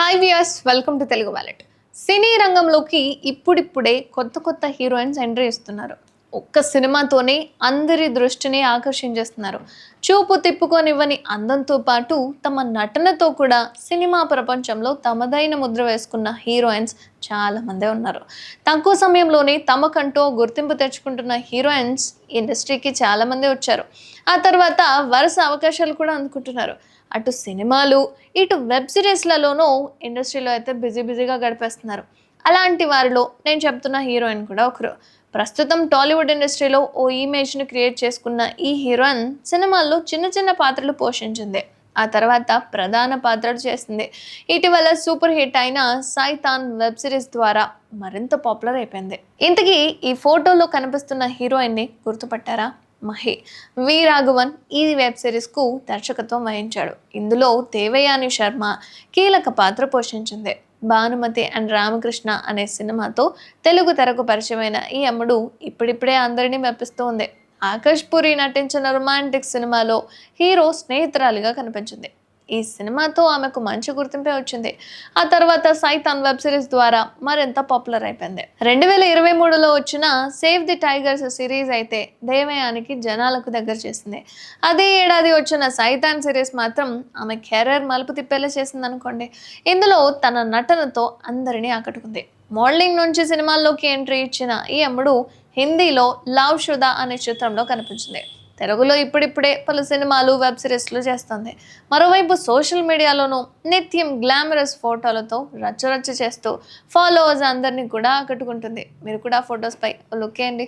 Hi we're welcome to Telugu wallet సినీ రంగంలోకి ఇప్పుడిప్పుడే కొత్త కొత్త హీరోయిన్స్ ఎంట్రీ ఇస్తున్నారు. ఒక్క సినిమాతోనే అందరి దృష్టిని ఆకర్షించేస్తున్నారు. చూపు తిప్పుకొనివ్వని అందంతో పాటు తమ నటనతో కూడా సినిమా ప్రపంచంలో తమదైన ముద్ర వేసుకున్న హీరోయిన్స్ చాలామందే ఉన్నారు. తక్కువ సమయంలోనే తమకంటూ గుర్తింపు తెచ్చుకుంటున్న హీరోయిన్స్ ఇండస్ట్రీకి చాలామంది వచ్చారు. ఆ తర్వాత వరుస అవకాశాలు కూడా అందుకుంటున్నారు. అటు సినిమాలు ఇటు వెబ్ సిరీస్లలోనూ ఇండస్ట్రీలో అయితే బిజీ బిజీగా గడిపేస్తున్నారు. అలాంటి వారిలో నేను చెప్తున్న హీరోయిన్ కూడా ఒకరు. ప్రస్తుతం టాలీవుడ్ ఇండస్ట్రీలో ఓ ఇమేజ్ని క్రియేట్ చేసుకున్న ఈ హీరోయిన్ సినిమాల్లో చిన్న చిన్న పాత్రలు పోషించింది. ఆ తర్వాత ప్రధాన పాత్రలు చేసింది. ఇటీవల సూపర్ హిట్ అయిన సైతాన్ వెబ్ సిరీస్ ద్వారా మరింత పాపులర్ అయిపోయింది. ఇంతకీ ఈ ఫోటోలో కనిపిస్తున్న హీరోయిన్ని గుర్తుపట్టారా? మహి. వి. రాఘవన్ ఈ వెబ్ సిరీస్కు దర్శకత్వం వహించాడు. ఇందులో దేవయాని శర్మ కీలక పాత్ర పోషించింది. భానుమతి అండ్ రామకృష్ణ అనే సినిమాతో తెలుగు తెరకు పరిచయమైన ఈ అమ్ముడు ఇప్పుడిప్పుడే అందరినీ మెప్పిస్తోంది. ఆకాష్ పూరి నటించిన రొమాంటిక్ సినిమాలో హీరో స్నేహితురాలిగా కనిపించింది. ఈ సినిమాతో ఆమెకు మంచి గుర్తింపే వచ్చింది. ఆ తర్వాత సైతాన్ వెబ్ సిరీస్ ద్వారా మరింత పాపులర్ అయిపోయింది. రెండు వేల ఇరవై మూడులో వచ్చిన సేవ్ ది టైగర్స్ సిరీస్ అయితే దేవయానికి జనాలకు దగ్గర చేసింది. అదే ఏడాది వచ్చిన సైతాన్ సిరీస్ మాత్రం ఆమె కెరీర్ మలుపు తిప్పేలా చేసింది అనుకోండి. ఇందులో తన నటనతో అందరినీ ఆకట్టుకుంది. మోడలింగ్ నుంచి సినిమాల్లోకి ఎంట్రీ ఇచ్చిన ఈ అమ్ముడు హిందీలో లవ్ షుదా అనే చిత్రంలో కనిపించింది. తెలుగులో ఇప్పుడిప్పుడే పలు సినిమాలు వెబ్ సిరీస్లు చేస్తుంది. మరోవైపు సోషల్ మీడియాలోనూ నిత్యం గ్లామరస్ ఫోటోలతో రచ్చరచ్చ చేస్తూ ఫాలోవర్స్ అందరినీ కూడా ఆకట్టుకుంటుంది. మీరు కూడా ఫొటోస్పై లుక్ వేయండి.